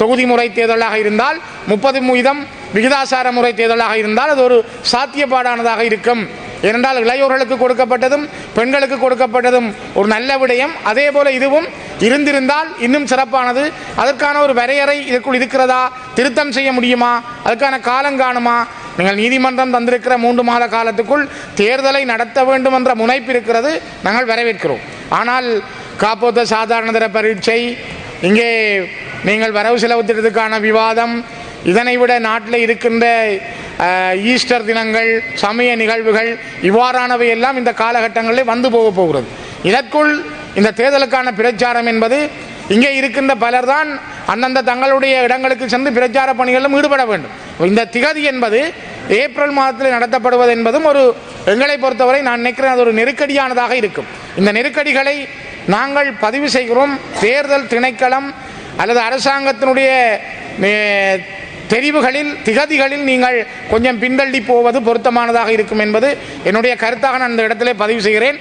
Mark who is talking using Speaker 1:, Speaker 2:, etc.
Speaker 1: தொகுதி முறை தேர்தலாக இருந்தால் முப்பது வீதம் விகிதாசார முறை தேர்தலாக இருந்தால் அது ஒரு சாத்தியப்பாடானதாக இருக்கும். ஏனென்றால் இளையோர்களுக்கு கொடுக்கப்பட்டதும் பெண்களுக்கு கொடுக்கப்பட்டதும் ஒரு நல்ல விடயம். அதே போல இதுவும் இருந்திருந்தால் இன்னும் சிறப்பானது. அதற்கான ஒரு வரையறை இதற்குள் இருக்கிறதா? திருத்தம் செய்ய முடியுமா? அதுக்கான காலம் காணுமா? நீங்கள் நீதிமன்றம் தந்திருக்கிற மூன்று மாத காலத்துக்குள் தேர்தலை நடத்த வேண்டும் என்ற முனைப்பு இருக்கிறது. நாங்கள் வரவேற்கிறோம். ஆனால் காப்போத்த சாதாரணதர பரீட்சை இங்கே நீங்கள் வரவு செலவு திட்டத்துக்கான விவாதம். இதனை விட நாட்டில் இருக்கின்ற ஈஸ்டர் தினங்கள் சமய நிகழ்வுகள் இவ்வாறானவை எல்லாம் இந்த காலகட்டங்களில் வந்து போக போகிறது. இதற்குள் இந்த தேர்தலுக்கான பிரச்சாரம் என்பது இங்கே இருக்கின்ற பலர்தான் அந்தந்த தங்களுடைய இடங்களுக்கு சென்று பிரச்சார பணிகளிலும் ஈடுபட வேண்டும். இந்த திகதி என்பது ஏப்ரல் மாதத்தில் நடத்தப்படுவது என்பதும் ஒரு எங்களை பொறுத்தவரை நான் நினைக்கிறேன் அது ஒரு நெருக்கடியானதாக இருக்கும். இந்த நெருக்கடிகளை நாங்கள் பதிவு செய்கிறோம் தேர்தல் திணைக்களம் அல்லது அரசாங்கத்தினுடைய தெரிவுகளில் திகதிகளில் நீங்கள் கொஞ்சம் பின்தள்ளி போவது பொருத்தமானதாக இருக்கும் என்பது என்னுடைய கருத்தாக நான் இந்த இடத்திலே பதிவு செய்கிறேன்.